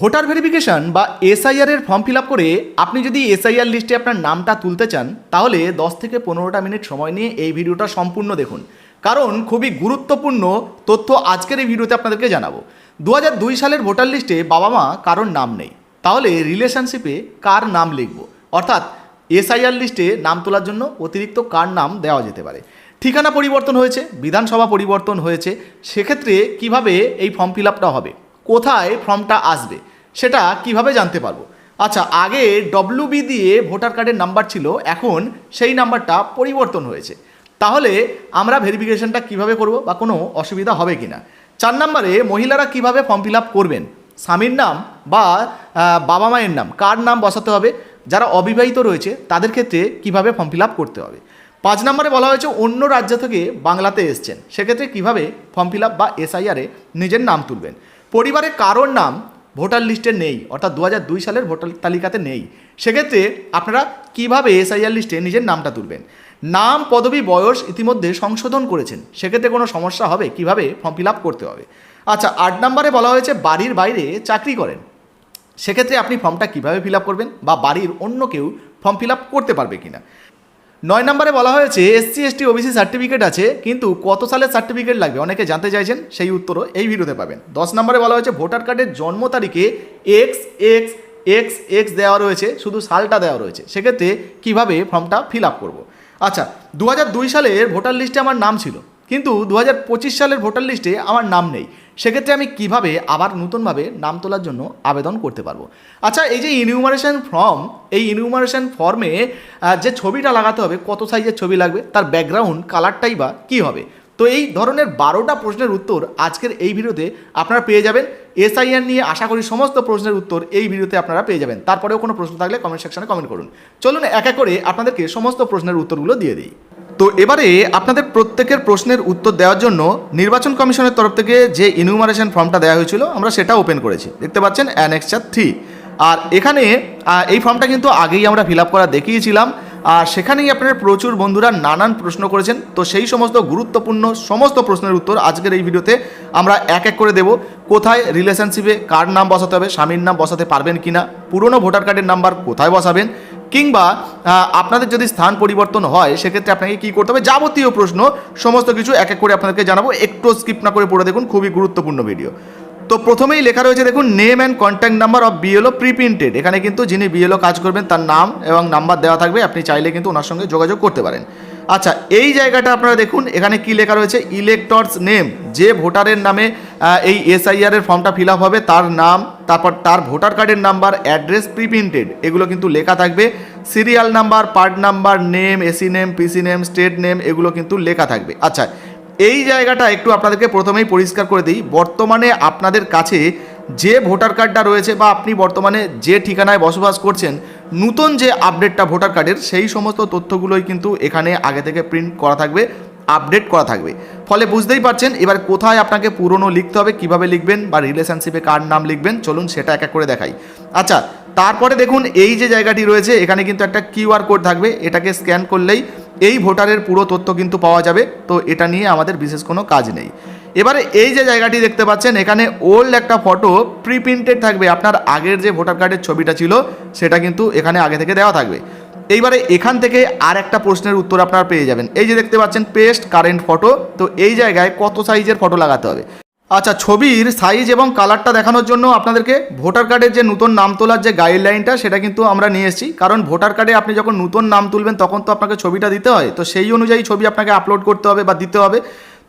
Voter verification বা SIR এর form fill up করে আপনি যদি এসআইআর লিস্টে আপনার নামটা তুলতে চান, তাহলে দশ থেকে পনেরোটা মিনিট সময় নিয়ে এই ভিডিওটা সম্পূর্ণ দেখুন। কারণ খুবই গুরুত্বপূর্ণ তথ্য আজকের এই ভিডিওতে আপনাদেরকে জানাব। দু সালের ভোটার লিস্টে বাবা মা কারোর নাম নেই। তাহলে রিলেশনশিপে কার নাম লিখব? অর্থাৎ এসআইআর লিস্টে নাম তোলার জন্য অতিরিক্ত কার নাম দেওয়া যেতে পারে। ঠিকানা পরিবর্তন হয়েছে, বিধানসভা পরিবর্তন হয়েছে। সেক্ষেত্রে কীভাবে এই ফর্ম ফিল আপটা হবে? কোথায় ফর্মটা আসবে, সেটা কীভাবে জানতে পারব? আচ্ছা আগে ডব্লিউ বি দিয়ে ভোটার কার্ডের নাম্বার ছিল, এখন সেই নাম্বারটা পরিবর্তন হয়েছে। তাহলে আমরা ভেরিফিকেশনটা কীভাবে করব বা কোনো অসুবিধা হবে কি না চার নম্বরে মহিলারা কীভাবে ফর্ম ফিল আপ করবেন? স্বামীর নাম বা বাবা মায়ের নাম, কার নাম বসাতে হবে? যারা অবিবাহিত রয়েছে, তাদের ক্ষেত্রে কীভাবে ফর্ম ফিল আপ করতে হবে? পাঁচ নম্বরে বলা হয়েছে, অন্য রাজ্য থেকে বাংলাতে এসছেন, সেক্ষেত্রে কীভাবে ফর্ম ফিল আপ বা এসআইআরে নিজের নাম তুলবেন? পরিবারে কারোর নাম ভোটার লিস্টে নেই, অর্থাৎ দু সালের ভোটার তালিকাতে নেই। সেক্ষেত্রে আপনারা কীভাবে এসআইআর লিস্টে নিজের নামটা তুলবেন? নাম, পদবি, বয়স ইতিমধ্যে সংশোধন করেছেন। সেক্ষেত্রে কোনো সমস্যা হবে, কীভাবে ফর্ম ফিল আপ করতে হবে? আচ্ছা আট নম্বরে বলা হয়েছে বাড়ির বাইরে চাকরি করেন। সেক্ষেত্রে আপনি ফর্মটা কীভাবে ফিল আপ করবেন বা বাড়ির অন্য কেউ ফর্ম ফিল আপ করতে পারবে কিনা? নয় নম্বরে বলা হয়েছে, এসসি, এসটি, ওবিসি সার্টিফিকেট আছে, কিন্তু কত সালের সার্টিফিকেট লাগবে? অনেকে জানতে চাইছেন, সেই উত্তরও এই ভিডিওতে পাবেন। দশ নম্বরে বলা হয়েছে, ভোটার কার্ডের জন্ম তারিখে এক্স এক্স এক্স এক্স দেওয়া রয়েছে, শুধু সালটা দেওয়া রয়েছে। সেক্ষেত্রে কীভাবে ফর্মটা ফিল আপ করব? আচ্ছা দু সালের ভোটার লিস্টে আমার নাম ছিল, কিন্তু দু হাজার পঁচিশ সালের ভোটার লিস্টে আমার নাম নেই। সেক্ষেত্রে আমি কীভাবে আবার নতুনভাবে নাম তোলার জন্য আবেদন করতে পারব? আচ্ছা এই যে ইনিউমারেশন ফর্ম এই ইনিউমারেশন ফর্মে যে ছবিটা লাগাতে হবে, কত সাইজের ছবি লাগবে, তার ব্যাকগ্রাউন্ড কালারটাই বা কী হবে? তো এই ধরনের বারোটা প্রশ্নের উত্তর আজকের এই ভিডিওতে আপনারা পেয়ে যাবেন। এসআইআর নিয়ে আশা করি সমস্ত প্রশ্নের উত্তর এই ভিডিওতে আপনারা পেয়ে যাবেন। তারপরেও কোনো প্রশ্ন থাকলে কমেন্ট সেকশনে কমেন্ট করুন। চলুন এক এক করে আপনাদেরকে সমস্ত প্রশ্নের উত্তরগুলো দিয়ে দিই। তো এবারে আপনাদের প্রত্যেকের প্রশ্নের উত্তর দেওয়ার জন্য নির্বাচন কমিশনের তরফ থেকে যে ইনিউমারেশন ফর্মটা দেওয়া হয়েছিল, আমরা সেটা ওপেন করেছি। দেখতে পাচ্ছেন অ্যানেক্সার থ্রি আর এখানে এই ফর্মটা কিন্তু আগেই আমরা ফিল আপ করা দেখিয়েছিলাম। আর সেখানেই আপনার প্রচুর বন্ধুরা নানান প্রশ্ন করেছেন। তো সেই সমস্ত গুরুত্বপূর্ণ সমস্ত প্রশ্নের উত্তর আজকের এই ভিডিওতে আমরা এক এক করে দেব। কোথায় রিলেশনশিপে কার নাম বসাতে হবে, স্বামীর নাম বসাতে পারবেন কিনা, পুরনো ভোটার কার্ডের নাম্বার কোথায় বসাবেন কিংবা আপনাদের যদি স্থান পরিবর্তন হয়, সেক্ষেত্রে আপনাকে কি করতে হবে? যাবতীয় প্রশ্ন, সমস্ত কিছু এক এক করে আপনাদেরকে জানাব। একটু স্কিপ না করে পড়ে দেখুন, খুবই গুরুত্বপূর্ণ ভিডিও তো প্রথমেই লেখা রয়েছে, দেখুন name and contact number of BLO preprinted এখানে কিন্তু যিনি বিএলও কাজ করবেন, তার নাম এবং নাম্বার দেওয়া থাকবে, আপনি চাইলে কিন্তু ওনার সঙ্গে যোগাযোগ করতে পারেন। আচ্ছা এই জায়গাটা আপনারা দেখুন, এখানে কি লেখা রয়েছে? ইলেক্টরস নেম যে ভোটারের নামে এই এসআইআর এর ফর্মটা ফিল হবে, তার নাম, তারপর তার ভোটার কার্ডের নাম্বার অ্যাড্রেস প্রিপ্রিন্টেড এগুলো কিন্তু লেখা থাকবে। Serial number part number name AC name PC name state name এগুলো কিন্তু লেখা থাকবে। আচ্ছা এই জায়গাটা একটু আপনাদেরকে প্রথমেই পরিষ্কার করে দিই। বর্তমানে আপনাদের কাছে যে ভোটার কার্ডটা রয়েছে বা আপনি বর্তমানে যে ঠিকানায় বসবাস করছেন নতুন যে আপডেটটা ভোটার কার্ডের সেই সমস্ত তথ্যগুলোই কিন্তু এখানে আগে থেকে প্রিন্ট করা থাকবে আপডেট করা থাকবে। ফলে বুঝতেই পারছেন, এবার কোথায় আপনাকে পুরনো লিখতে হবে, কীভাবে লিখবেন বা রিলেশনশিপে কার নাম লিখবেন, চলুন সেটা এক এক করে দেখাই। আচ্ছা তারপরে দেখুন, এই যে জায়গাটি রয়েছে, এখানে কিন্তু একটা কিউআর কোড থাকবে, এটাকে স্ক্যান করলেই এই ভোটারের পুরো তথ্য কিন্তু পাওয়া যাবে। তো এটা নিয়ে আমাদের বিশেষ কোনো কাজ নেই। এবারে এই যে জায়গাটি দেখতে পাচ্ছেন, এখানে ওল্ড একটা ফটো প্রি প্রিন্টেড থাকবে। আপনার আগের যে ভোটার কার্ডের ছবিটা ছিল, সেটা কিন্তু এখানে আগে থেকে দেওয়া থাকবে। এইবারে এখান থেকে আর একটা প্রশ্নের উত্তর আপনারা পেয়ে যাবেন। এই যে দেখতে পাচ্ছেন পেস্ট কারেন্ট ফটো তো এই জায়গায় কত সাইজের ফটো লাগাতে হবে? আচ্ছা ছবির সাইজ এবং কালারটা দেখানোর জন্য আপনাদেরকে ভোটার কার্ডের যে নতুন নাম তোলার যে গাইডলাইনটা সেটা কিন্তু আমরা নিয়ে এসেছি। কারণ ভোটার কার্ডে আপনি যখন নতুন নাম তুলবেন, তখন তো আপনাকে ছবিটা দিতে হয়। তো সেই অনুযায়ী ছবি আপনাকে আপলোড করতে হবে বা দিতে হবে।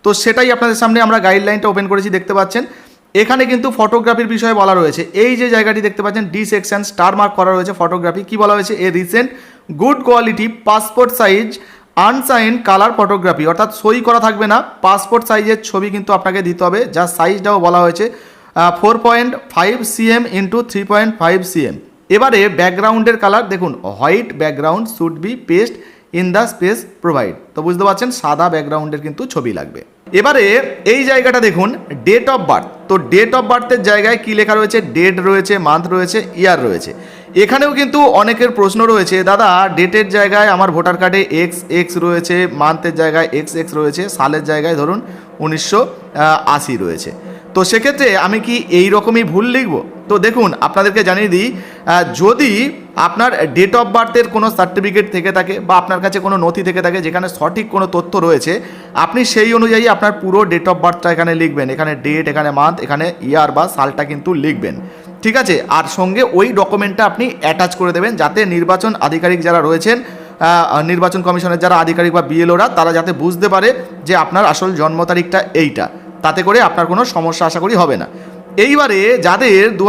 তো সেটাই আপনাদের সামনে আমরা গাইডলাইনটা ওপেন করেছি, দেখতে পাচ্ছেন। এখানে কিন্তু ফটোগ্রাফির বিষয়ে বলা রয়েছে। এই যে জায়গাটি দেখতে পাচ্ছেন ডি সেকশন স্টার মার্ক করা রয়েছে ফটোগ্রাফি কি বলা হয়েছে? A recent good quality passport size unsigned colour photography অর্থাৎ সই করা থাকবে না। পাসপোর্ট সাইজের ছবি কিন্তু আপনাকে দিতে হবে। যার সাইজটাও বলা হয়েছে। Four point five cm into three point five cm এবারে ব্যাকগ্রাউন্ডের কালার দেখুন white background should be paste in the space provide তো বুঝতে পারছেন, সাদা ব্যাকগ্রাউন্ডের কিন্তু ছবি লাগবে। এবারে এই জায়গাটা দেখুন ডেট অফ বার্থ তো ডেট অফ বার্থের জায়গায় কি লেখা রয়েছে? ডেট রয়েছে মান্থ রয়েছে ইয়ার রয়েছে। এখানেও কিন্তু অনেকের প্রশ্ন রয়েছে, দাদা ডেটের জায়গায় আমার ভোটার কার্ডে এক্স এক্স রয়েছে মান্থের জায়গায় এক্স এক্স রয়েছে সালের জায়গায় ধরুন উনিশশো আশি রয়েছে। তো সেক্ষেত্রে আমি কি এই রকমই ভুল লিখব? তো দেখুন, আপনাদেরকে জানিয়ে দিই যদি আপনার ডেট অফ বার্থের কোনো সার্টিফিকেট থেকে থাকে বা আপনার কাছে কোনো নথি থেকে থাকে যেখানে সঠিক কোনো তথ্য রয়েছে, আপনি সেই অনুযায়ী আপনার পুরো ডেট অফ বার্থটা এখানে লিখবেন। এখানে ডেট এখানে মান্থ এখানে ইয়ার বা সালটা কিন্তু লিখবেন। ঠিক আছে? আর সঙ্গে ওই ডকুমেন্টটা আপনি অ্যাটাচ করে দেবেন যাতে নির্বাচন আধিকারিক যারা রয়েছেন নির্বাচন কমিশনের যারা আধিকারিক বা বিএলওরা, তারা যাতে বুঝতে পারে যে আপনার আসল জন্ম তারিখটা এইটা। তাতে করে আপনার কোনো সমস্যা আশা করি হবে না। এইবারে যাদের দু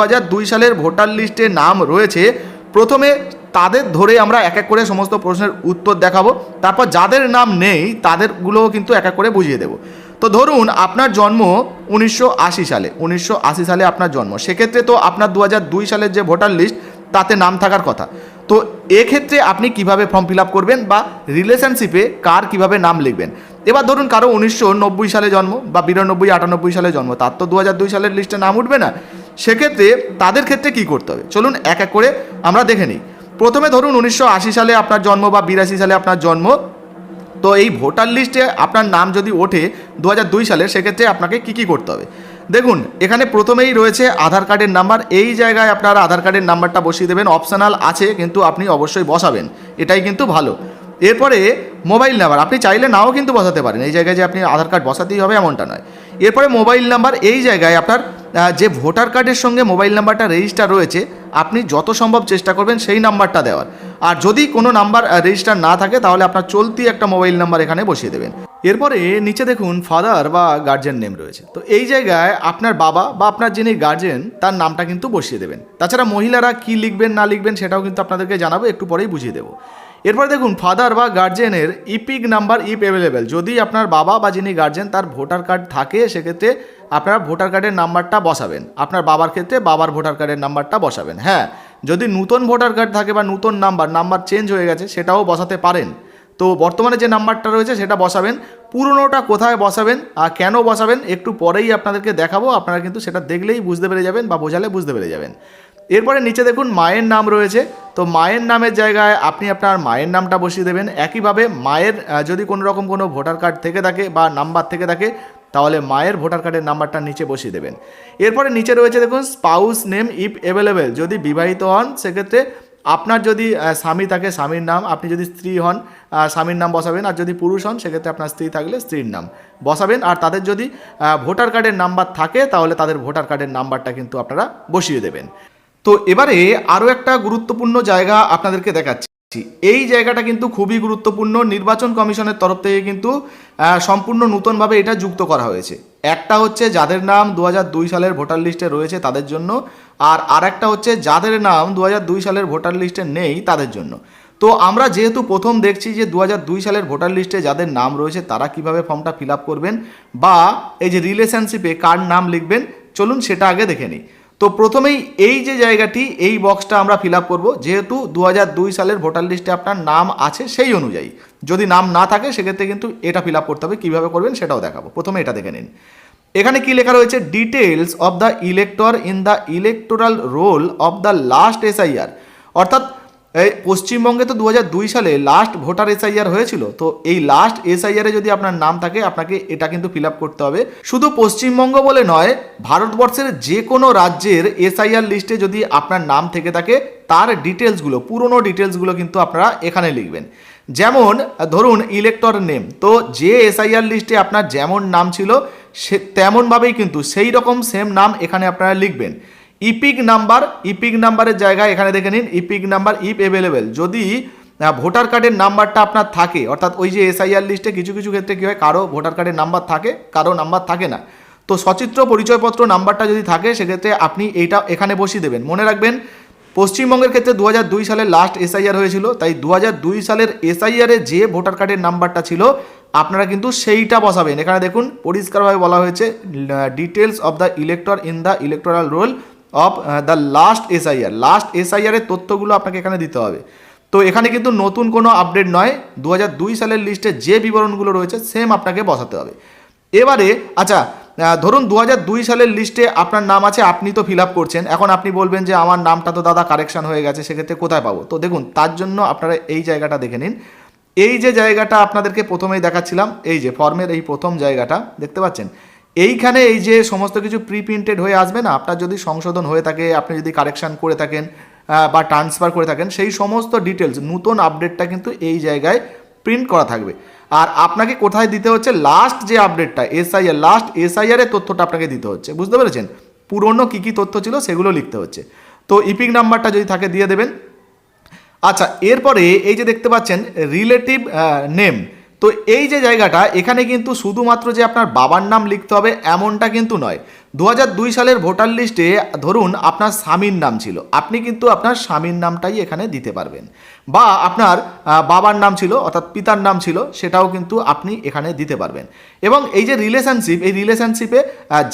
সালের ভোটার লিস্টে নাম রয়েছে প্রথমে তাদের ধরে আমরা এক এক করে সমস্ত প্রশ্নের উত্তর দেখাবো। তারপর যাদের নাম নেই, তাদেরগুলোও কিন্তু এক এক করে বুঝিয়ে দেবো। তো ধরুন, আপনার জন্ম উনিশশো আশি সালে। উনিশশো আশি সালে আপনার জন্ম। সেক্ষেত্রে তো আপনার দু হাজার দুই সালের যে ভোটার লিস্ট, তাতে নাম থাকার কথা। তো এক্ষেত্রে আপনি কীভাবে ফর্ম ফিল আপ করবেন বা রিলেশনশিপে কার কীভাবে নাম লিখবেন? এবার ধরুন, কারও উনিশশো নব্বই সালে জন্ম বা বিরানব্বই আটানব্বই সালে জন্ম। তার তো দু সালের লিস্টে নাম উঠবে না। সেক্ষেত্রে তাদের ক্ষেত্রে কি করতে হবে? চলুন এক এক করে আমরা দেখে নিই। প্রথমে ধরুন উনিশশো আশি সালে আপনার জন্ম বা বিরাশি সালে আপনার জন্ম। তো এই ভোটার লিস্টে আপনার নাম যদি ওঠে দু হাজার দুই সালের সেক্ষেত্রে আপনাকে কী কী করতে হবে? দেখুন, এখানে প্রথমেই রয়েছে আধার কার্ডের নাম্বার। এই জায়গায় আপনারা আধার কার্ডের নাম্বারটা বসিয়ে দেবেন। অপশনাল আছে, কিন্তু আপনি অবশ্যই বসাবেন। এটাই কিন্তু ভালো। এরপরে মোবাইল নাম্বার, আপনি চাইলে নাও কিন্তু বসাতে পারেন। এই জায়গায় যে আপনি আধার কার্ড বসাতেই হবে এমনটা নয়। এরপরে মোবাইল নাম্বার, এই জায়গায় আপনার যে ভোটার কার্ডের সঙ্গে মোবাইল নাম্বারটা রেজিস্টার রয়েছে, আপনি যত সম্ভব চেষ্টা করবেন সেই নাম্বারটা দেওয়ার। আর যদি কোনো নাম্বার রেজিস্টার না থাকে, তাহলে আপনার চলতি একটা মোবাইল নাম্বার এখানে বসিয়ে দেবেন। এরপরে নিচে দেখুন, ফাদার বা গার্জেন নেম রয়েছে। তো এই জায়গায় আপনার বাবা বা আপনার যিনি গার্জেন, তার নামটা কিন্তু বসিয়ে দেবেন। তাছাড়া মহিলারা কি লিখবেন, না লিখবেন, সেটাও কিন্তু আপনাদেরকে জানাব, একটু পরেই বুঝিয়ে দেবো। এরপরে দেখুন ফাদার বা গার্জেনের ইপিক নাম্বার ইপ অ্যাভেলেবেল যদি আপনার বাবা বা যিনি গার্জেন তার ভোটার কার্ড থাকে, সেক্ষেত্রে আপনারা ভোটার কার্ডের নাম্বারটা বসাবেন। আপনার বাবার ক্ষেত্রে বাবার ভোটার কার্ডের নাম্বারটা বসাবেন। হ্যাঁ যদি নূতন ভোটার কার্ড থাকে বা নূতন নাম্বার নাম্বার চেঞ্জ হয়ে গেছে, সেটাও বসাতে পারেন। তো বর্তমানে যে নাম্বারটা রয়েছে, সেটা বসাবেন। পুরনোটা কোথায় বসাবেন আর কেন বসাবেন, একটু পরেই আপনাদেরকে দেখাবো। আপনারা কিন্তু সেটা দেখলেই বুঝতে পেরে যাবেন বা বোঝালে বুঝতে পেরে যাবেন। এরপরে নিচে দেখুন মায়ের নাম রয়েছে। তো মায়ের নামের জায়গায় আপনি আপনার মায়ের নামটা বসিয়ে দেবেন। একইভাবে মায়ের যদি কোনো রকম কোনো ভোটার কার্ড থেকে থাকে বা নাম্বার থেকে থাকে, তাহলে মায়ের ভোটার কার্ডের নাম্বারটা নিচে বসিয়ে দেবেন। এরপরে নিচে রয়েছে দেখুন স্পাউস নেম ইফ অ্যাভেলেবেল যদি বিবাহিত হন, সেক্ষেত্রে আপনার যদি স্বামী থাকে, স্বামীর নাম, আপনি যদি স্ত্রী হন স্বামীর নাম বসাবেন। আর যদি পুরুষ হন, সেক্ষেত্রে আপনার স্ত্রী থাকলে স্ত্রীর নাম বসাবেন। আর তাদের যদি ভোটার কার্ডের নাম্বার থাকে, তাহলে তাদের ভোটার কার্ডের নাম্বারটা কিন্তু আপনারা বসিয়ে দেবেন। তো এবারে আরও একটা গুরুত্বপূর্ণ জায়গা আপনাদেরকে দেখাচ্ছি। এই জায়গাটা কিন্তু খুবই গুরুত্বপূর্ণ। নির্বাচন কমিশনের তরফ থেকে কিন্তু সম্পূর্ণ নতুনভাবে এটা যুক্ত করা হয়েছে। একটা হচ্ছে যাদের নাম দু হাজার দুই সালের ভোটার লিস্টে রয়েছে তাদের জন্য, আর আরেকটা হচ্ছে যাদের নাম দু হাজার দুই সালের ভোটার লিস্টে নেই তাদের জন্য। তো আমরা যেহেতু প্রথম দেখছি যে দু হাজার দুই সালের ভোটার লিস্টে যাদের নাম রয়েছে তারা কীভাবে ফর্মটা ফিল করবেন, বা এই যে রিলেশনশিপে কার নাম লিখবেন, চলুন সেটা আগে দেখে নিই। তো প্রথমেই এই যে জায়গাটি, এই বক্সটা আমরা ফিল আপ করব। যেহেতু দু হাজার দুই সালের ভোটার লিস্টে আপনার নাম আছে সেই অনুযায়ী। যদি নাম না থাকে, সেক্ষেত্রে কিন্তু এটা ফিল আপ করতে হবে। কীভাবে করবেন সেটাও দেখাবো। প্রথমে এটা দেখে নিন। এখানে কি লেখা রয়েছে? Details of the elector in the electoral roll of the last SIR অর্থাৎ এই পশ্চিমবঙ্গে তো দু হাজার দুই সালে লাস্ট ভোটার এসআইআর হয়েছিল, তো এই লাস্ট এসআইআরে যদি আপনার নাম থাকে, আপনাকে এটা কিন্তু ফিল করতে হবে। শুধু পশ্চিমবঙ্গ বলে নয়, ভারতবর্ষের যে কোনো রাজ্যের এসআইআর লিস্টে যদি আপনার নাম থেকে থাকে, তার ডিটেলসগুলো পুরনো ডিটেলসগুলো কিন্তু আপনারা এখানে লিখবেন। যেমন, ধরুন ইলেক্টর নেম তো যে এসআইআর লিস্টে আপনার যেমন নাম ছিল, সে তেমনভাবেই কিন্তু সেই রকম সেম নাম এখানে আপনারা লিখবেন। ইপিক নাম্বার, ইপিক নাম্বারের জায়গায় এখানে দেখে নিন, ইপিক নাম্বার ইপ অ্যাভেলেবেল যদি ভোটার কার্ডের নাম্বারটা আপনার থাকে, অর্থাৎ ওই যে এসআইআর লিস্টে কিছু কিছু ক্ষেত্রে কী হয়, কারও ভোটার কার্ডের নাম্বার থাকে, কারও নাম্বার থাকে না। তো সচিত্র পরিচয়পত্র নাম্বারটা যদি থাকে, সেক্ষেত্রে আপনি এইটা এখানে বসিয়ে দেবেন। মনে রাখবেন, পশ্চিমবঙ্গের ক্ষেত্রে দু দুই সালের লাস্ট এসআইআর হয়েছিল, তাই দু দুই সালের এসআইআরে যে ভোটার কার্ডের নাম্বারটা ছিল, আপনারা কিন্তু সেইটা বসাবেন। এখানে দেখুন, পরিষ্কারভাবে বলা হয়েছে details of the elector in the electoral roll of the last SIR last এসআইআরের তথ্যগুলো আপনাকে এখানে দিতে হবে। তো এখানে কিন্তু নতুন কোনো আপডেট নয়। দু সালের লিস্টে যে বিবরণগুলো রয়েছে সেম আপনাকে বসাতে হবে। এবারে আচ্ছা ধরুন দু হাজার দুই সালের লিস্টে আপনার নাম আছে, আপনি তো ফিল করছেন। এখন আপনি বলবেন যে, আমার নামটা তো দাদা কারেকশন হয়ে গেছে, সেক্ষেত্রে কোথায় পাবো? তো দেখুন, তার জন্য আপনারা এই জায়গাটা দেখে নিন। এই যে জায়গাটা আপনাদেরকে প্রথমেই দেখাচ্ছিলাম, এই যে ফর্মের এই প্রথম জায়গাটা, দেখতে পাচ্ছেন? এইখানে এই যে সমস্ত কিছু প্রি প্রিন্টেড হয়ে আসবে না, আপনার যদি সংশোধন হয়ে থাকে, আপনি যদি কারেকশান করে থাকেন বা ট্রান্সফার করে থাকেন, সেই সমস্ত ডিটেলস নতুন আপডেটটা কিন্তু এই জায়গায় প্রিন্ট করা থাকবে। আর আপনাকে কোথায় দিতে হচ্ছে? লাস্ট যে আপডেটটা এসআইআর লাস্ট এসআইআর এর তথ্যটা আপনাকে দিতে হচ্ছে। বুঝতে পেরেছেন? পুরনো কী কী তথ্য ছিল সেগুলো লিখতে হচ্ছে। তো ইপিক নাম্বারটা যদি থাকে, দিয়ে দেবেন। আচ্ছা এরপরে এই যে দেখতে পাচ্ছেন রিলেটিভ নেম তো এই যে জায়গাটা, এখানে কিন্তু শুধুমাত্র যে আপনার বাবার নাম লিখতে হবে এমনটা কিন্তু নয়। দু দুই সালের ভোটার লিস্টে ধরুন আপনার স্বামীর নাম ছিল, আপনি কিন্তু আপনার স্বামীর নামটাই এখানে দিতে পারবেন। বা আপনার বাবার নাম ছিল, অর্থাৎ পিতার নাম ছিল, সেটাও কিন্তু আপনি এখানে দিতে পারবেন। এবং এই যে রিলেশনশিপ এই রিলেশনশিপে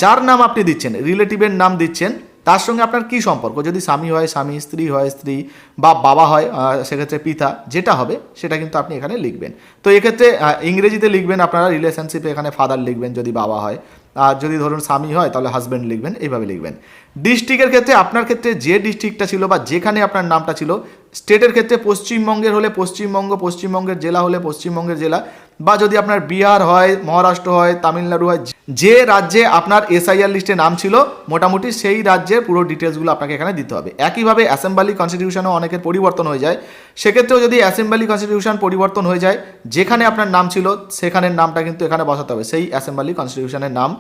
যার নাম আপনি দিচ্ছেন রিলেটিভের নাম দিচ্ছেন তার সঙ্গে আপনার কি সম্পর্ক? যদি স্বামী হয়, স্বামী, স্ত্রী হয়, স্ত্রী বা বাবা হয় সেক্ষেত্রে পিতা, যেটা হবে, সেটা কিন্তু আপনি এখানে লিখবেন। তো এক্ষেত্রে ইংরেজিতে লিখবেন আপনারা রিলেশনশিপে এখানে ফাদার লিখবেন যদি বাবা হয়। আর যদি ধরুন স্বামী হয়, তাহলে হাজব্যান্ড লিখবেন, এইভাবে লিখবেন। ডিস্ট্রিক্টের ক্ষেত্রে, আপনার ক্ষেত্রে যে ডিস্ট্রিক্টটা ছিল বা যেখানে আপনার নামটা ছিল স্টেটের ক্ষেত্রে পশ্চিমবঙ্গের হলে পশ্চিমবঙ্গ, পশ্চিমবঙ্গের জেলা হলে পশ্চিমবঙ্গের জেলা বা যদি আপনার বিহার হয়, মহারাষ্ট্র হয়, তামিলনাড়ু হয়, যে রাজ্যে আপনার এসআইআর লিস্টে নাম ছিল, মোটামুটি সেই রাজ্যের পুরো ডিটেলসগুলো আপনাকে এখানে দিতে হবে। একইভাবে অ্যাসেম্বলি কনস্টিটিউশনও অনেকের পরিবর্তন হয়ে যায়। সেক্ষেত্রেও যদি অ্যাসেম্বলি কনস্টিটিউশন পরিবর্তন হয়ে যায়, যেখানে আপনার নাম ছিল, সেখানের নামটা কিন্তু এখানে বসাতে হবে। সেই অ্যাসেম্বলি কনস্টিটিউশনের নাম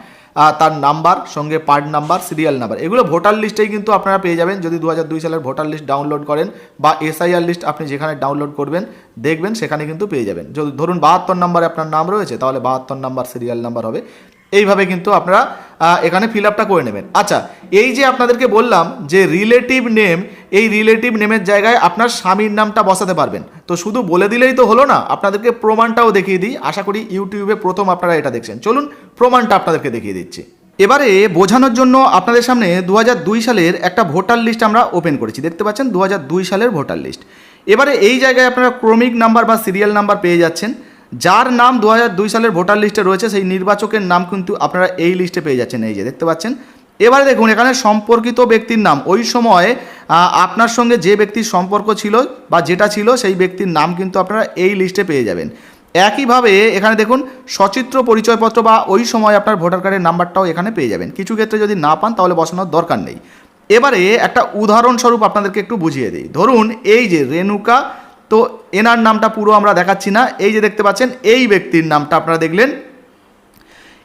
তার নাম্বার, সঙ্গে পার্ট নাম্বার, সিরিয়াল নাম্বার। এগুলো ভোটার লিস্টেই কিন্তু আপনারা পেয়ে যাবেন। যদি দু সালের ভোটার লিস্ট ডাউনলোড করেন বা এসআইআর লিস্ট আপনি যেখানে ডাউনলোড করবেন, দেখবেন সেখানে কিন্তু পেয়ে যাবেন। যদি ধরুন বাহাত্তর নাম্বারে আপনার নাম রয়েছে, তাহলে বাহাত্তর নাম্বার, সিরিয়াল নাম্বার হবে। এইভাবে কিন্তু আপনারা এখানে ফিল আপটা করে নেবেন। আচ্ছা এই যে আপনাদেরকে বললাম যে রিলেটিভ নেম এই রিলেটিভ নেমের জায়গায় আপনার স্বামীর নামটা বসাতে পারবেন। তো শুধু বলে দিলেই তো হলো না, আপনাদেরকে প্রমাণটাও দেখিয়ে দিই। আশা করি ইউটিউবে প্রথম আপনারা এটা দেখছেন। চলুন, প্রমাণটা আপনাদেরকে দেখিয়ে দিচ্ছি। এবারে বোঝানোর জন্য আপনাদের সামনে দু হাজার দুই সালের একটা ভোটার লিস্ট আমরা ওপেন করেছি। দেখতে পাচ্ছেন দু হাজার দুই সালের ভোটার লিস্ট এবারে এই জায়গায় আপনারা ক্রমিক নাম্বার বা সিরিয়াল নাম্বার পেয়ে যাচ্ছেন। যার নাম দু সালের ভোটার লিস্টে রয়েছে, সেই নির্বাচকের নাম কিন্তু আপনারা এই লিস্টে পেয়ে যাচ্ছেন, এই যে দেখতে পাচ্ছেন। এবারে দেখুন, এখানে সম্পর্কিত ব্যক্তির নাম। ওই সময়ে আপনার সঙ্গে যে ব্যক্তির সম্পর্ক ছিল বা যেটা ছিল, সেই ব্যক্তির নাম কিন্তু আপনারা এই লিস্টে পেয়ে যাবেন। একইভাবে এখানে দেখুন, সচিত্র পরিচয়পত্র বা ওই সময় আপনার ভোটার কার্ডের নাম্বারটাও এখানে পেয়ে যাবেন। কিছু ক্ষেত্রে যদি না পান, তাহলে বসানোর দরকার নেই। এবারে একটা উদাহরণস্বরূপ আপনাদেরকে একটু বুঝিয়ে দিই। ধরুন, এই যে রেণুকা তো এনার নামটা পুরো আমরা দেখাচ্ছি না। এই যে দেখতে পাচ্ছেন, এই ব্যক্তির নামটা আপনারা দেখলেন।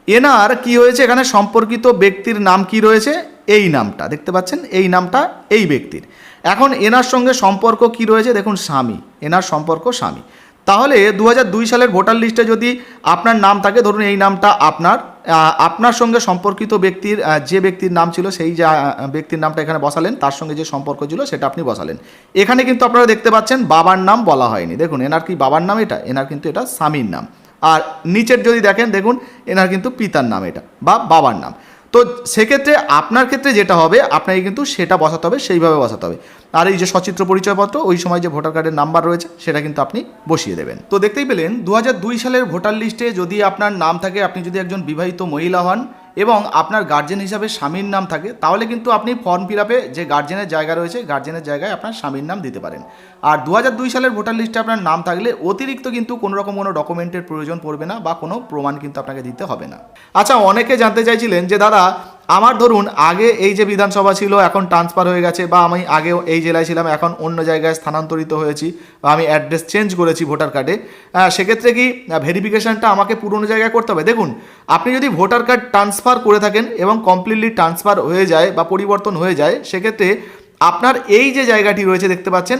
এনার কি হয়েছে? এখানে সম্পর্কিত ব্যক্তির নাম কি রয়েছে? এই নামটা। দেখতে পাচ্ছেন, এই নামটা এই ব্যক্তির। এখন এনার সঙ্গে সম্পর্ক কি রয়েছে? দেখুন, স্বামী। এনার সম্পর্ক স্বামী। তাহলে দু সালের ভোটার লিস্টে যদি আপনার নাম থাকে, ধরুন এই নামটা আপনার আপনার সঙ্গে সম্পর্কিত ব্যক্তির যে ব্যক্তির নাম ছিল সেই যা ব্যক্তির নামটা এখানে বসালেন, তার সঙ্গে যে সম্পর্ক ছিল সেটা আপনি বসালেন। এখানে কিন্তু আপনারা দেখতে পাচ্ছেন বাবার নাম বলা হয়নি। দেখুন, এনার কি বাবার নাম এটা? এনার কিন্তু এটা স্বামীর নাম। আর নিচের যদি দেখেন, দেখুন, এনার কিন্তু পিতার নাম এটা বা বাবার নাম। তো সেক্ষেত্রে আপনার ক্ষেত্রে যেটা হবে, আপনাকে কিন্তু সেটা বসাতে হবে, সেইভাবে বসাতে হবে। আর এই যে সচিত্র পরিচয়পত্র, ওই সময় যে ভোটার কার্ডের নাম্বার রয়েছে, সেটা কিন্তু আপনি বসিয়ে দেবেন। তো দেখতেই পেলেন দু হাজার দুই সালের ভোটার লিস্টে যদি আপনার নাম থাকে, আপনি যদি একজন বিবাহিত মহিলা হন এবং আপনার গার্জেন হিসাবে স্বামীর নাম থাকে, তাহলে কিন্তু আপনি ফর্ম ফিল আপে যে গার্জেনের জায়গা রয়েছে গার্জেনের জায়গায় আপনার স্বামীর নাম দিতে পারেন। আর দু সালের ভোটার লিস্টে আপনার নাম থাকলে অতিরিক্ত কিন্তু কোনো রকম কোনো ডকুমেন্টের প্রয়োজন পড়বে না বা কোনো প্রমাণ কিন্তু আপনাকে দিতে হবে না। আচ্ছা অনেকে জানতে চাইছিলেন যে, দাদা আমার ধরুন, আগে এই যে বিধানসভা ছিল, এখন ট্রান্সফার হয়ে গেছে, বা আমি আগেও এই জেলায় ছিলাম, এখন অন্য জায়গায় স্থানান্তরিত হয়েছি, বা আমি অ্যাড্রেস চেঞ্জ করেছি ভোটার কার্ডে সেক্ষেত্রে কি ভেরিফিকেশনটা আমাকে পুরনো জায়গায় করতে হবে? দেখুন, আপনি যদি ভোটার কার্ড ট্রান্সফার করে থাকেন এবং কমপ্লিটলি ট্রান্সফার হয়ে যায় বা পরিবর্তন হয়ে যায়, সেক্ষেত্রে আপনার এই যে জায়গাটি রয়েছে দেখতে পাচ্ছেন,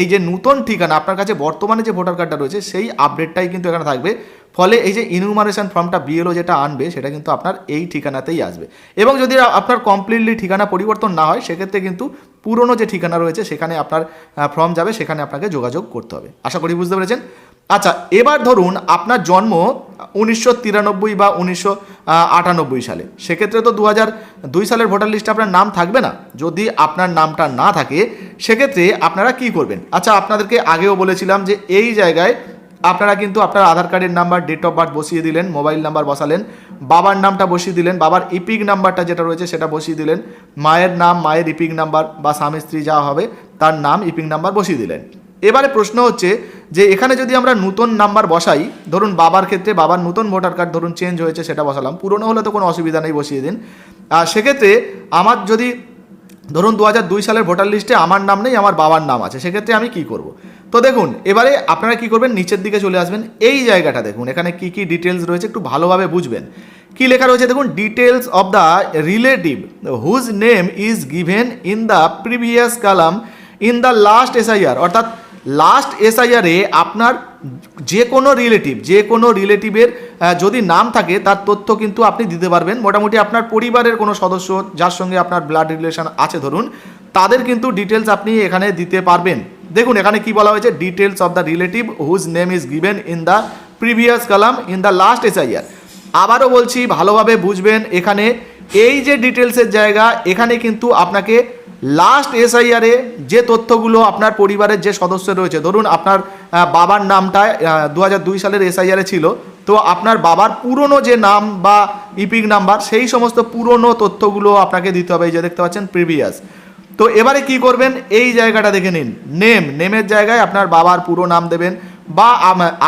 এই যে নতুন ঠিকানা, আপনার কাছে বর্তমানে যে ভোটার কার্ডটা রয়েছে, সেই আপডেটটাই কিন্তু এখানে থাকবে। ফলে এই যে ইনুমারেশন ফর্মটা বিএলও যেটা আনবে, সেটা কিন্তু আপনার এই ঠিকানাতেই আসবে। এবং যদি আপনার কমপ্লিটলি ঠিকানা পরিবর্তন না হয়, সেক্ষেত্রে কিন্তু পুরনো যে ঠিকানা রয়েছে, সেখানে আপনার ফর্ম যাবে, সেখানে আপনাকে যোগাযোগ করতে হবে। আশা করি বুঝতে পেরেছেন? আচ্ছা এবার ধরুন আপনার জন্ম উনিশশো তিরানব্বই বা উনিশশো আটানব্বই সালে। সেক্ষেত্রে তো দু দুই সালের ভোটার লিস্টে আপনার নাম থাকবে না। যদি আপনার নামটা না থাকে, সেক্ষেত্রে আপনারা কি করবেন? আচ্ছা আপনাদেরকে আগেও বলেছিলাম যে এই জায়গায় আপনারা কিন্তু আপনার আধার কার্ডের নাম্বার ডেট অফ বার্থ বসিয়ে দিলেন মোবাইল নাম্বার বসালেন, বাবার নামটা বসিয়ে দিলেন, বাবার ইপিক নাম্বারটা যেটা রয়েছে সেটা বসিয়ে দিলেন, মায়ের নাম, মায়ের ইপিক নাম্বার বা স্বামী, স্ত্রী যা হবে তার নাম ইপিক নাম্বার বসিয়ে দিলেন। এবারে প্রশ্ন হচ্ছে যে এখানে যদি আমরা নতুন নাম্বার বসাই, ধরুন বাবার ক্ষেত্রে বাবার নতুন ভোটার কার্ড ধরুন চেঞ্জ হয়েছে সেটা বসালাম, পুরনো হলে তো কোনো অসুবিধা নেই, বসিয়ে দিন। আর সেক্ষেত্রে আমার যদি ধরুন দু দুই সালের ভোটার লিস্টে আমার নাম নেই, আমার বাবার নাম আছে, সেক্ষেত্রে আমি কি করব? তো দেখুন, এবারে আপনারা কি করবেন? নিচের দিকে চলে আসবেন। এই জায়গাটা দেখুন, এখানে কি কি ডিটেলস রয়েছে একটু ভালোভাবে বুঝবেন। কি লেখা রয়েছে? দেখুন details of the relative whose name is given in the previous column in the last SIR অর্থাৎ লাস্ট এসআইআরে আপনার যে কোনো রিলেটিভ যে কোনো রিলেটিভের যদি নাম থাকে, তার তথ্য কিন্তু আপনি দিতে পারবেন। মোটামুটি আপনার পরিবারের কোনো সদস্য, যার সঙ্গে আপনার ব্লাড রিলেশন আছে, ধরুন, তাদের কিন্তু ডিটেলস আপনি এখানে দিতে পারবেন। দেখুন, এখানে কি বলা হয়েছে? Details of the relative whose name is given in the previous column in the last SIR আবারও বলছি, ভালোভাবে বুঝবেন, এখানে এই যে ডিটেলসের জায়গা, এখানে কিন্তু আপনাকে লাস্ট এসআইআরে যে তথ্যগুলো আপনার পরিবারের যে সদস্য রয়েছে, ধরুন আপনার বাবার নামটা দু দুই সালের এসআইআরে ছিল, তো আপনার বাবার পুরনো যে নাম বা ইপিক নাম্বার, সেই সমস্ত পুরনো তথ্যগুলো আপনাকে দিতে হবে, এই যে দেখতে পাচ্ছেন প্রিভিয়াস তো এবারে কি করবেন? এই জায়গাটা দেখে নিন। নেম নেমের জায়গায় আপনার বাবার পুরো নাম দেবেন বা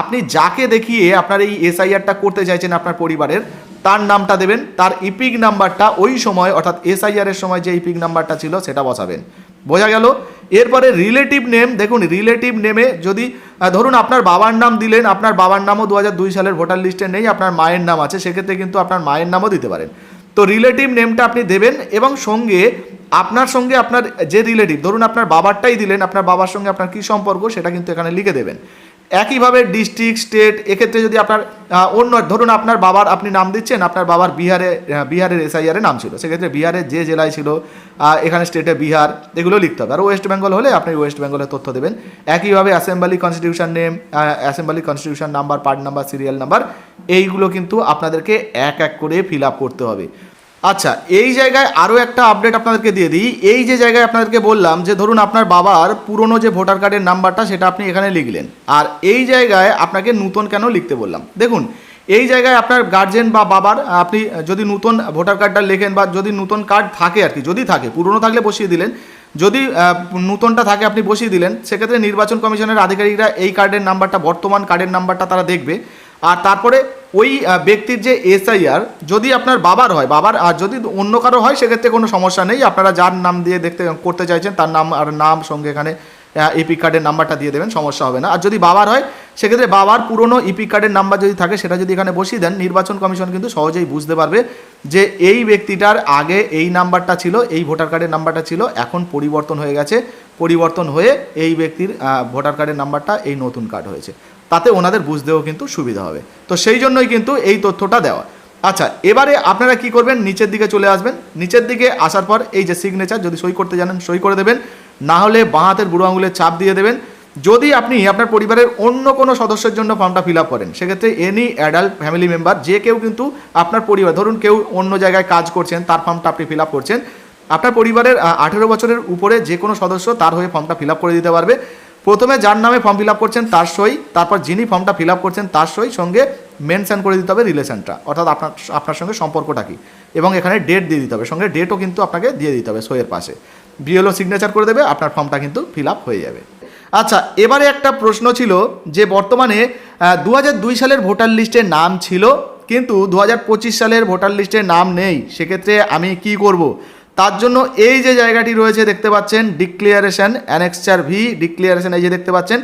আপনি যাকে দেখিয়ে আপনার এই এসআইআরটা করতে চাইছেন আপনার পরিবারের তার নামটা দেবেন, তার ইপিক নাম্বারটা ওই সময়, অর্থাৎ এসআইআর এর সময় যে ইপিক নাম্বারটা ছিল সেটা বসাবেন। বোঝা গেল? এরপরে রিলেটিভ নেম দেখুন রিলেটিভ নেমে যদি ধরুন আপনার বাবার নাম দিলেন, আপনার বাবার নামও দু সালের ভোটার লিস্টে নেই, আপনার মায়ের নাম আছে, সেক্ষেত্রে কিন্তু আপনার মায়ের নামও দিতে পারেন। তো রিলেটিভ নেমটা আপনি দেবেন এবং সঙ্গে আপনার সঙ্গে আপনার যে রিলেটিভ ধরুন আপনার বাবারটাই দিলেন, আপনার বাবার সঙ্গে আপনার কী সম্পর্ক সেটা কিন্তু এখানে লিখে দেবেন। একইভাবে ডিস্ট্রিক্ট স্টেট এক্ষেত্রে যদি আপনার অন্য, ধরুন আপনার বাবার আপনি নাম দিচ্ছেন, আপনার বাবার বিহারে বিহারের এসআইআরে নাম ছিল। সেক্ষেত্রে বিহারে যে জেলায় ছিল এখানে স্টেটে বিহার, এগুলো লিখতে হবে। আর ওয়েস্ট বেঙ্গল হলে আপনি ওয়েস্ট বেঙ্গলের তথ্য দেবেন। একইভাবে assembly constitution name assembly constitution number part number serial number এইগুলো কিন্তু আপনাদেরকে এক এক করে ফিল আপ করতে হবে। আচ্ছা এই জায়গায় আরও একটা আপডেট আপনাদেরকে দিয়ে দিই। এই যে জায়গায় আপনাদেরকে বললাম যে, ধরুন আপনার বাবার পুরনো যে ভোটার কার্ডের নাম্বারটা, সেটা আপনি এখানে লিখলেন। আর এই জায়গায় আপনাকে নূতন কেন লিখতে বললাম? দেখুন, এই জায়গায় আপনার গার্জেন বা বাবার, আপনি যদি নতুন ভোটার কার্ডটা লেখেন বা যদি নতুন কার্ড থাকে আর কি, যদি থাকে, পুরনো থাকলে বসিয়ে দিলেন। যদি নতুনটা থাকে আপনি বসিয়ে দিলেন, সেক্ষেত্রে নির্বাচন কমিশনের আধিকারিকরা এই কার্ডের নাম্বারটা, বর্তমান কার্ডের নাম্বারটা তারা দেখবে। আর তারপরে ওই ব্যক্তির যে এসআইআর যদি আপনার বাবার হয়, বাবার, আর যদি অন্য কারও হয়, সেক্ষেত্রে কোনো সমস্যা নেই। আপনারা যার নাম দিয়ে দেখতে, করতে চাইছেন, তার নাম আর নাম সঙ্গে এখানে ইপি কার্ডের নাম্বারটা দিয়ে দেবেন, সমস্যা হবে না। আর যদি বাবার হয়, সেক্ষেত্রে বাবার পুরনো ইপি কার্ডের নাম্বার যদি থাকে, সেটা যদি এখানে বসিয়ে দেন, নির্বাচন কমিশন কিন্তু সহজেই বুঝতে পারবে যে এই ব্যক্তিটার আগে এই নাম্বারটা ছিল, এই ভোটার কার্ডের নাম্বারটা ছিল, এখন পরিবর্তন হয়ে গেছে। পরিবর্তন হয়ে এই ব্যক্তির ভোটার কার্ডের নাম্বারটা এই নতুন কার্ড হয়েছে। তাতে ওনাদের বুঝতেও কিন্তু সুবিধা হবে। তো সেই জন্যই কিন্তু এই তথ্যটা দেওয়া। আচ্ছা এবারে আপনারা কি করবেন? নিচের দিকে চলে আসবেন। নিচের দিকে আসার পর এই যে সিগনেচার যদি সই করতে জানেন, সই করে দেবেন। না হলে বাঁ হাতের বুড়ো আঙুলের চাপ দিয়ে দেবেন। যদি আপনি আপনার পরিবারের অন্য কোনো সদস্যের জন্য ফর্মটা ফিল আপ করেন, সেক্ষেত্রে এনি অ্যাডাল্ট ফ্যামিলি মেম্বার যে কেউ কিন্তু আপনার পরিবার, ধরুন কেউ অন্য জায়গায় কাজ করছেন, তার ফর্মটা আপনি ফিল আপ করছেন। আপনার পরিবারের আঠেরো বছরের উপরে যে কোনো সদস্য তার হয়ে ফর্মটা ফিল আপ করে দিতে পারবে। প্রথমে যার নামে ফর্ম ফিল আপ করছেন, তার সই, তারপর যিনি ফর্মটা ফিল আপ করছেন, তার সই সঙ্গে মেনশন করে দিতে হবে রিলেশনটা অর্থাৎ আপনার আপনার সঙ্গে সম্পর্কটা কী? এবং এখানে ডেট দিয়ে দিতে হবে। সঙ্গে ডেটও কিন্তু আপনাকে দিয়ে দিতে হবে সইয়ের পাশে। বিএলও সিগনেচার করে দেবে, আপনার ফর্মটা কিন্তু ফিল আপ হয়ে যাবে। আচ্ছা এবারে একটা প্রশ্ন ছিল যে বর্তমানে দু সালের ভোটার লিস্টে নাম ছিল, কিন্তু দু হাজার পঁচিশ সালের ভোটার লিস্টে নাম নেই। সেক্ষেত্রে আমি কি করব? তার জন্য এই যে জায়গাটি রয়েছে দেখতে পাচ্ছেন ডিক্লিয়ারেশন অ্যানেক্সচার ভি ডিক্লিয়ারেশন এই যে দেখতে পাচ্ছেন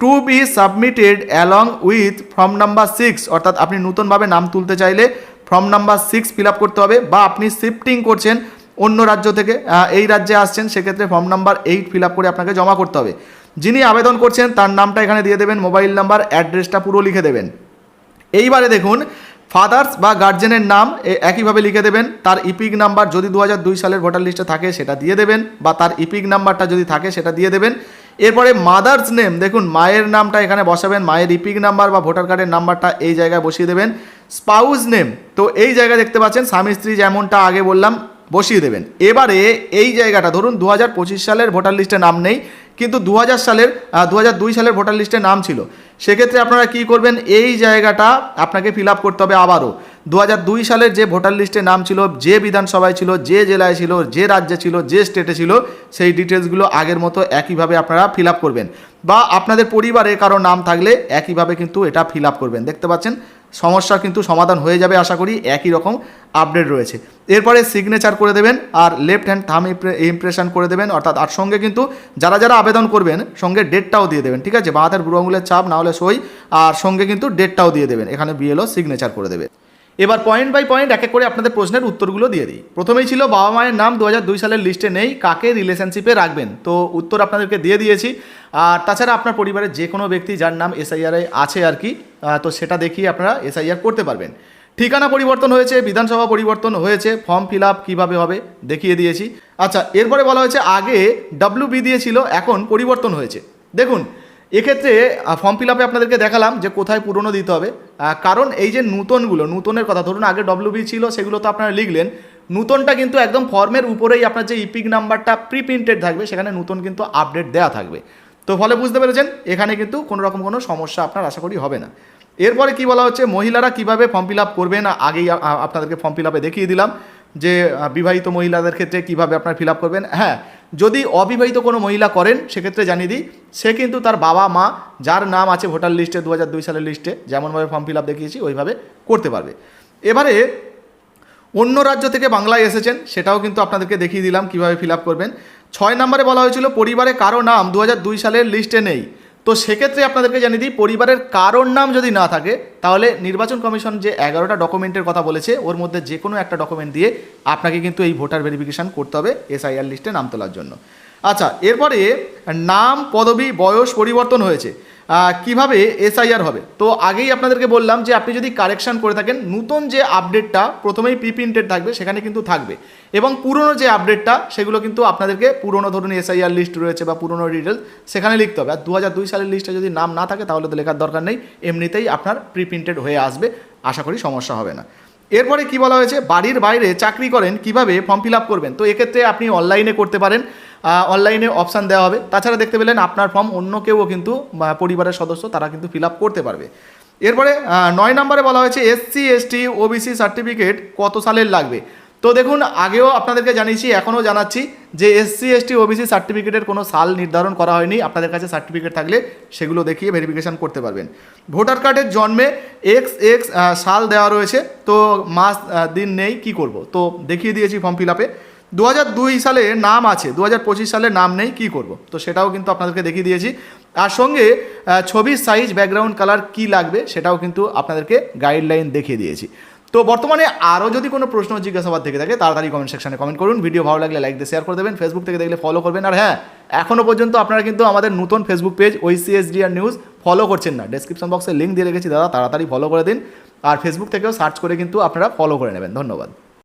to be submitted along with form number six অর্থাৎ আপনি নতুনভাবে নাম তুলতে চাইলে ফর্ম নাম্বার সিক্স ফিল করতে হবে বা আপনি শিফটিং করছেন অন্য রাজ্য থেকে এই রাজ্যে আসছেন, সেক্ষেত্রে ফর্ম নাম্বার এইট ফিল করে আপনাকে জমা করতে হবে। যিনি আবেদন করছেন তার নামটা এখানে দিয়ে দেবেন মোবাইল নাম্বার অ্যাড্রেসটা পুরো লিখে দেবেন। এইবারে দেখুন ফাদার্স বা গার্জেনের নাম একইভাবে লিখে দেবেন। তার ইপিক নাম্বার যদি দু সালের ভোটার লিস্টে থাকে, সেটা দিয়ে দেবেন। বা তার ইপিক নাম্বারটা যদি থাকে, সেটা দিয়ে দেবেন। এরপরে মাদার্স নেম, দেখুন, মায়ের নামটা এখানে বসাবেন। মায়ের ইপিক নাম্বার বা ভোটার কার্ডের নাম্বারটা এই জায়গায় বসিয়ে দেবেন। স্পাউস নেম, তো এই জায়গায় দেখতে পাচ্ছেন, স্বামী স্ত্রী যেমনটা আগে বললাম, বসিয়ে দেবেন। এবারে এই জায়গাটা, ধরুন দু হাজার পঁচিশ সালের ভোটার লিস্টে নাম নেই কিন্তু দু হাজার সালের দু সালের ভোটার লিস্টে নাম ছিল। সেক্ষেত্রে আপনারা কি করবেন? এই জায়গাটা আপনাকে ফিল করতে হবে আবারও। দু সালের যে ভোটার লিস্টে নাম ছিল, যে বিধানসভায় ছিল, যে জেলায় ছিল, যে রাজ্যে ছিল, যে স্টেটে ছিল, সেই ডিটেলসগুলো আগের মতো একইভাবে আপনারা ফিল করবেন। বা আপনাদের পরিবারে কারও নাম থাকলে একইভাবে কিন্তু এটা ফিল করবেন। দেখতে পাচ্ছেন? সমস্যা কিন্তু সমাধান হয়ে যাবে আশা করি, একই রকম আপডেট রয়েছে। এরপরে সিগনেচার করে দেবেন আর লেফট হ্যান্ড থাম ইমপ্রেশন করে দেবেন, অর্থাৎ আর সঙ্গে কিন্তু যারা যারা আবেদন করবেন, সঙ্গে ডেটটাও দিয়ে দেবেন, ঠিক আছে? বাঁ হাতের বুড়ো আঙুলের ছাপ না হলে সই, আর সঙ্গে কিন্তু ডেটটাও দিয়ে দেবেন। এখানে বিএলও সিগনেচার করে দেবে। এবার পয়েন্ট বাই পয়েন্ট এক এক করে আপনাদের প্রশ্নের উত্তরগুলো দিয়ে দিই। প্রথমেই ছিল বাবা মায়ের নাম দু দুই সালের লিস্টে নেই, কাকে রিলেশনশিপে রাখবেন? তো উত্তর আপনাদেরকে দিয়ে দিয়েছি। আর তাছাড়া আপনার পরিবারের যে কোনো ব্যক্তি যার নাম এসআইআরে আছে আর কি তো সেটা দেখিয়ে আপনারা এসআইআর করতে পারবেন। ঠিকানা পরিবর্তন হয়েছে, বিধানসভা পরিবর্তন হয়েছে ফর্ম ফিল আপ কীভাবে হবে দেখিয়ে দিয়েছি। আচ্ছা এরপরে বলা হয়েছে আগে ডাব্লিউ বি দিয়েছিল এখন পরিবর্তন হয়েছে। দেখুন এক্ষেত্রে ফর্ম ফিল আপে আপনাদেরকে দেখালাম যে কোথায় পুরনো দিতে হবে। কারণ এই যে নূতনগুলো, নূতনের কথা, ধরুন আগে ডব্লিউবি ছিল, সেগুলো তো আপনারা লিখলেন। নূতনটা কিন্তু একদম ফর্মের উপরেই আপনার যে ইপিক নাম্বারটা প্রি প্রিন্টেড থাকবে, সেখানে নূতন কিন্তু আপডেট দেওয়া থাকবে। তো ফলে বুঝতে পেরেছেন, এখানে কিন্তু কোনো রকম কোনো সমস্যা আপনার আশা করি হবে না। এরপরে কি বলা হচ্ছে, মহিলারা কীভাবে ফর্ম ফিল আপ করবেন আগেই আপনাদেরকে ফর্ম ফিল আপে দেখিয়ে দিলাম যে বিবাহিত মহিলাদের ক্ষেত্রে কীভাবে আপনার ফিল আপ করবেন। হ্যাঁ যদি অবিবাহিত কোনো মহিলা করেন, সেক্ষেত্রে জানিয়ে দিই, সে কিন্তু তার বাবা, মা, যার নাম আছে ভোটার লিস্টে দু সালের লিস্টে, যেমনভাবে ফর্ম ফিল আপ দেখিয়েছি, ওইভাবে করতে পারবে। এবারে অন্য রাজ্য থেকে বাংলায় এসেছেন, সেটাও কিন্তু আপনাদেরকে দেখিয়ে দিলাম কীভাবে ফিল আপ করবেন। ছয় নম্বরে বলা হয়েছিল, পরিবারে কারও নাম দু সালের লিস্টে নেই। তো সেক্ষেত্রে আপনাদেরকে জানিয়ে দিই, পরিবারের কারোর নাম যদি না থাকে, তাহলে নির্বাচন কমিশন যে এগারোটা ডকুমেন্টের কথা বলেছে, ওর মধ্যে যে কোনো একটা ডকুমেন্ট দিয়ে আপনাকে কিন্তু এই ভোটার ভেরিফিকেশান করতে হবে এসআইআর লিস্টে নাম তোলার জন্য। আচ্ছা এরপরে নাম, পদবি, বয়স পরিবর্তন হয়েছে। কীভাবে এসআইআর হবে? তো আগেই আপনাদেরকে বললাম যে আপনি যদি কারেকশন করে থাকেন, নতুন যে আপডেটটা প্রথমেই প্রিপ্রিন্টেড থাকবে, সেখানে কিন্তু থাকবে। এবং পুরনো যে আপডেটটা সেগুলো কিন্তু আপনাদেরকে পুরনো ধরুন এসআইআর লিস্ট রয়েছে বা পুরনো ডিটেলস সেখানে লিখতে হবে। আর দু সালের লিস্টে যদি নাম না থাকে, তাহলে তো লেখার দরকার নেই। এমনিতেই আপনার প্রিপ্রিন্টেড হয়ে আসবে। আশা করি সমস্যা হবে না। এরপরে কি বলা হয়েছে? বাড়ির বাইরে চাকরি করেন, কীভাবে ফর্ম ফিল আপ করবেন? তো এক্ষেত্রে আপনি অনলাইনে করতে পারেন। অনলাইনে অপশান দেওয়া হবে। তাছাড়া দেখতে পেলেন আপনার ফর্ম অন্য কেউও কিন্তু পরিবারের সদস্য, তারা কিন্তু ফিল আপ করতে পারবে। এরপরে নয় নম্বরে বলা হয়েছে, এসসি, এসটি, ওবিসি সার্টিফিকেট কত সালের লাগবে? তো দেখুন, আগেও আপনাদেরকে জানিয়েছি, এখনও জানাচ্ছি যে এসসি, এসটি, ওবিসি সার্টিফিকেটের কোনো সাল নির্ধারণ করা হয়নি। আপনাদের কাছে সার্টিফিকেট থাকলে সেগুলো দেখিয়ে ভেরিফিকেশন করতে পারবেন। ভোটার কার্ডের জন্মে এক্স এক্স সাল দেওয়া রয়েছে। তো মাস দিন নেই, কি করব? তো দেখিয়ে দিয়েছি ফর্ম ফিল আপে দু দুই সালে নাম আছে দু হাজার পঁচিশ সালে নাম নেই, কি করব? তো সেটাও কিন্তু আপনাদেরকে দেখিয়ে দিয়েছি। আর সঙ্গে ছবির সাইজ ব্যাকগ্রাউন্ড কালার কি লাগবে, সেটাও কিন্তু আপনাদেরকে গাইডলাইন দেখিয়ে দিয়েছি। তো বর্তমানে আরও যদি কোনো প্রশ্ন জিজ্ঞাসাবাদ থেকে থাকে, তাড়াতাড়ি কমেন্ট সেকশনে কমেন্ট করুন। ভিডিও ভালো লাগলে লাইক দিয়ে শেয়ার করে দেবেন। ফেসবুক থেকে দেখলে ফলো করবেন। আর হ্যাঁ এখনও পর্যন্ত আপনারা কিন্তু আমাদের নতুন Facebook page OICSDR news follow করছেন না। ডেসক্রিপশন বক্সে লিঙ্ক দিয়ে রেখেছি, দাদা, তাড়াতাড়ি ফলো করে দিন। আর ফেসবুক থেকেও সার্চ করে কিন্তু আপনারা ফলো করে নেবেন। ধন্যবাদ।